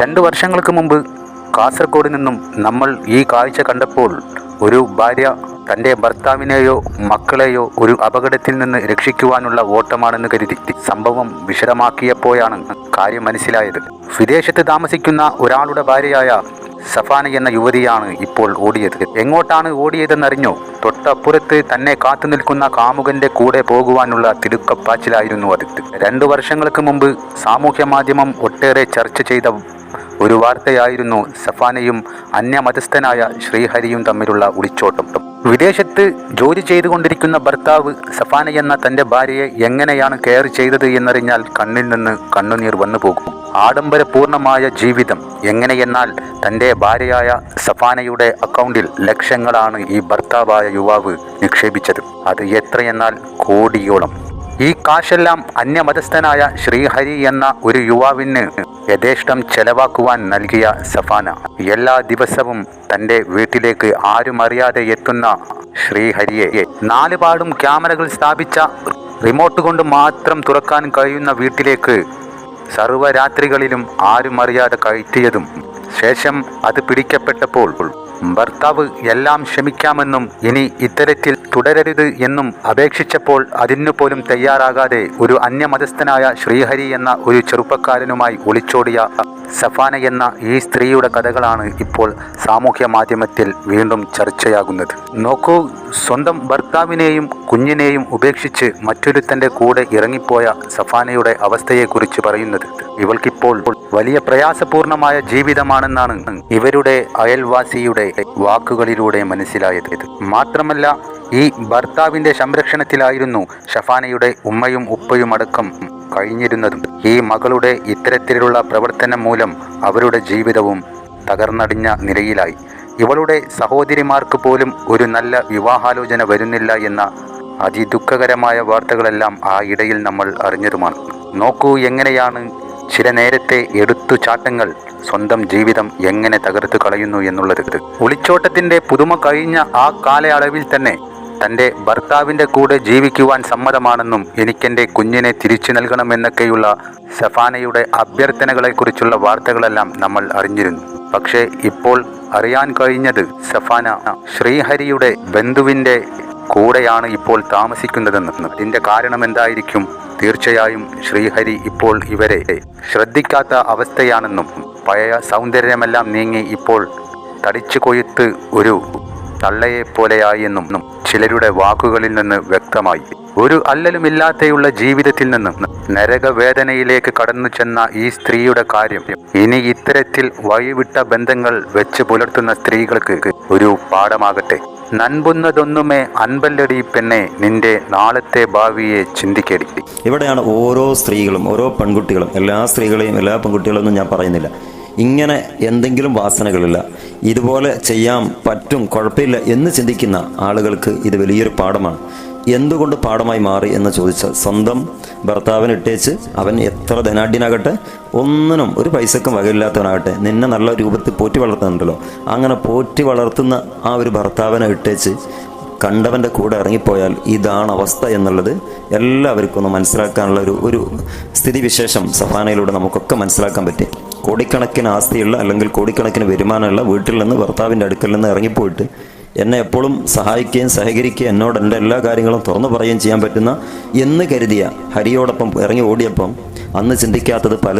രണ്ട് വർഷങ്ങൾക്ക് മുമ്പ് കാസർഗോഡ് നിന്നും നമ്മൾ ഈ കാഴ്ച കണ്ടപ്പോൾ ഒരു ഭാര്യ തന്റെ ഭർത്താവിനെയോ മക്കളെയോ ഒരു അപകടത്തിൽ നിന്ന് രക്ഷിക്കുവാനുള്ള ഓട്ടമാണെന്ന് കരുതി. സംഭവം വിശദമാക്കിയപ്പോഴാണ് കാര്യം മനസ്സിലായത്. വിദേശത്ത് താമസിക്കുന്ന ഒരാളുടെ ഭാര്യയായ സഫാന എന്ന യുവതിയാണ് ഇപ്പോൾ ഓടിയത്. എങ്ങോട്ടാണ് ഓടിയതെന്നറിഞ്ഞോ? തൊട്ടപ്പുറത്ത് തന്നെ കാത്തു നിൽക്കുന്ന കാമുകന്റെ കൂടെ പോകുവാനുള്ള തിടുക്കപ്പാച്ചിലായിരുന്നു അത്. രണ്ടു വർഷങ്ങൾക്ക് മുമ്പ് സാമൂഹ്യ മാധ്യമം ഒട്ടേറെ ചർച്ച ചെയ്ത ഒരു വാർത്തയായിരുന്നു സഫാനയും അന്യമതസ്ഥനായ ശ്രീഹരിയും തമ്മിലുള്ള ഒളിച്ചോട്ടം. വിദേശത്ത് ജോലി ചെയ്തുകൊണ്ടിരിക്കുന്ന ഭർത്താവ് സഫാന എന്ന തന്റെ ഭാര്യയെ എങ്ങനെയാണ് കെയർ ചെയ്തത് എന്നറിഞ്ഞാൽ കണ്ണിൽ നിന്ന് കണ്ണുനീർ വന്നു പോകും ആഡംബരപൂർണമായ ജീവിതം. എങ്ങനെയെന്നാൽ തന്റെ ഭാര്യയായ സഫാനയുടെ അക്കൗണ്ടിൽ ലക്ഷങ്ങളാണ് ഈ ഭർത്താവായ യുവാവ് നിക്ഷേപിച്ചത്. അത് എത്രയെന്നാൽ കോടിയോളം. ഈ കാശെല്ലാം അന്യമതസ്ഥനായ ശ്രീഹരി എന്ന ഒരു യുവാവിന് യഥേഷ്ടം ചെലവാക്കുവാൻ നൽകിയ സഫാന. എല്ലാ ദിവസവും തന്റെ വീട്ടിലേക്ക് ആരും അറിയാതെ എത്തുന്ന ശ്രീഹരിയെ നാലുപാടും ക്യാമറകൾ സ്ഥാപിച്ച റിമോട്ട് കൊണ്ട് മാത്രം തുറക്കാൻ കഴിയുന്ന വീട്ടിലേക്ക് സർവരാത്രികളിലും ആരും അറിയാതെ കയറ്റിയതും ശേഷം അത് പിടിക്കപ്പെട്ടപ്പോൾ ഭർത്താവ് എല്ലാം ക്ഷമിക്കാമെന്നും ഇനി ഇത്തരത്തിൽ തുടരരുത് എന്നും അപേക്ഷിച്ചപ്പോൾ അതിനു പോലും തയ്യാറാകാതെ ഒരു അന്യമതസ്ഥനായ ശ്രീഹരി എന്ന ഒരു ചെറുപ്പക്കാരനുമായി ഒളിച്ചോടിയ സഫാന എന്ന ഈ സ്ത്രീയുടെ കഥകളാണ് ഇപ്പോൾ സാമൂഹ്യ മാധ്യമത്തിൽ വീണ്ടും ചർച്ചയാകുന്നത്. നോക്കൂ സ്വന്തം ഭർത്താവിനെയും കുഞ്ഞിനെയും ഉപേക്ഷിച്ച് മറ്റൊരുത്തന്റെ കൂടെ ഇറങ്ങിപ്പോയ സഫാനയുടെ അവസ്ഥയെക്കുറിച്ച് പറയുന്നത്. ഇവൾക്കിപ്പോൾ വലിയ പ്രയാസപൂർണമായ ജീവിതമാണെന്നാണ് ഇവരുടെ അയൽവാസിയുടെ വാക്കുകളിലൂടെ മനസ്സിലായത്. മാത്രമല്ല ഈ ഭർത്താവിന്റെ സംരക്ഷണത്തിലായിരുന്നു ഷഫാനയുടെ ഉമ്മയും ഉപ്പയും അടക്കം കഴിഞ്ഞിരുന്നതും ഈ മകളുടെ ഇത്തരത്തിലുള്ള പ്രവർത്തനം മൂലം അവരുടെ ജീവിതവും തകർന്നടിഞ്ഞ നിലയിലായി. ഇവളുടെ സഹോദരിമാർക്ക് പോലും ഒരു നല്ല വിവാഹാലോചന വരുന്നില്ല എന്ന അതിദുഃഖകരമായ വാർത്തകളെല്ലാം ആ ഇടയിൽ നമ്മൾ അറിഞ്ഞതുമാണ്. നോക്കൂ എങ്ങനെയാണ് ചില നേരത്തെ എടുത്തുചാട്ടങ്ങൾ സ്വന്തം ജീവിതം എങ്ങനെ തകർത്ത് കളയുന്നു എന്നുള്ളത്. ഒളിച്ചോട്ടത്തിന്റെ പുതുമ കഴിഞ്ഞ ആ കാലയളവിൽ തന്നെ തന്റെ ഭർത്താവിന്റെ കൂടെ ജീവിക്കുവാൻ സമ്മതമാണെന്നും എനിക്കെന്റെ കുഞ്ഞിനെ തിരിച്ചു നൽകണമെന്നൊക്കെയുള്ള സഫാനയുടെ അഭ്യർത്ഥനകളെക്കുറിച്ചുള്ള വാർത്തകളെല്ലാം നമ്മൾ അറിഞ്ഞിരുന്നു. പക്ഷേ ഇപ്പോൾ അറിയാൻ കഴിഞ്ഞത് സഫാന ശ്രീഹരിയുടെ ബന്ധുവിന്റെ കൂടെയാണ് ഇപ്പോൾ താമസിക്കുന്നതെന്ന് ഇതിന്റെ കാരണം എന്തായിരിക്കും? തീർച്ചയായും ശ്രീഹരി ഇപ്പോൾ ഇവരെ ശ്രദ്ധിക്കാത്ത അവസ്ഥയാണെന്നും പഴയ സൗന്ദര്യമെല്ലാം നീങ്ങി ഇപ്പോൾ തടിച്ചു കൊയ്ത്ത് ഒരു തള്ളയെ പോലെയായി എന്നും ചിലരുടെ വാക്കുകളിൽ നിന്ന് വ്യക്തമായി. ഒരു അല്ലലുമില്ലാതെയുള്ള ജീവിതത്തിൽ നിന്നും നരകവേദനയിലേക്ക് കടന്നു ചെന്ന ഈ സ്ത്രീയുടെ കാര്യം ഇനി ഇത്തരത്തിൽ വഴിവിട്ട ബന്ധങ്ങൾ വെച്ച് പുലർത്തുന്ന സ്ത്രീകൾക്ക് ഒരു പാഠമാകട്ടെ. നൻപുന്നതൊന്നുമേ അൻപല്ലടി പെണ്ണെ നിന്റെ നാളത്തെ ഭാവിയെ ചിന്തിക്കടി. ഇവിടെയാണ് ഓരോ സ്ത്രീകളും ഓരോ പെൺകുട്ടികളും എല്ലാ സ്ത്രീകളെയും എല്ലാ പെൺകുട്ടികളൊന്നും ഞാൻ പറയുന്നില്ല. ഇങ്ങനെ എന്തെങ്കിലും വാസനകളില്ല. ഇതുപോലെ ചെയ്യാൻ പറ്റും കുഴപ്പമില്ല എന്ന് ചിന്തിക്കുന്ന ആളുകൾക്ക് ഇത് വലിയൊരു പാഠമാണ്. എന്തുകൊണ്ട് പാഠമായി മാറി എന്ന് ചോദിച്ചാൽ സ്വന്തം ഭർത്താവിന് ഇട്ടേച്ച് അവൻ എത്ര ധനാഢ്യനാകട്ടെ ഒന്നിനും ഒരു പൈസക്കും വകയില്ലാത്തവനാകട്ടെ നിന്നെ നല്ല രൂപത്തിൽ പോറ്റി വളർത്തുന്നുണ്ടല്ലോ. അങ്ങനെ പോറ്റി വളർത്തുന്ന ആ ഒരു ഭർത്താവിനെ ഇട്ടേച്ച് കണ്ടവന്റെ കൂടെ ഇറങ്ങിപ്പോയാൽ ഇതാണ് അവസ്ഥ എന്നുള്ളത് എല്ലാവർക്കും ഒന്ന് മനസ്സിലാക്കാനുള്ള ഒരു ഒരു സ്ഥിതിവിശേഷം സഫാനയിലൂടെ നമുക്കൊക്കെ മനസ്സിലാക്കാൻ പറ്റി. കോടിക്കണക്കിന് ആസ്തിയുള്ള അല്ലെങ്കിൽ കോടിക്കണക്കിന് വരുമാനമുള്ള വീട്ടിൽ നിന്ന് ഭർത്താവിന്റെ അടുക്കൽ നിന്ന് ഇറങ്ങിപ്പോയിട്ട് എന്നെ എപ്പോഴും സഹായിക്കുകയും സഹകരിക്കുകയും എന്നോട് എന്റെ എല്ലാ കാര്യങ്ങളും തുറന്നു പറയുകയും ചെയ്യാൻ പറ്റുന്ന എന്ന് കരുതിയ ഹരിയോടൊപ്പം ഇറങ്ങി ഓടിയപ്പം അന്ന് ചിന്തിക്കാത്തത് പല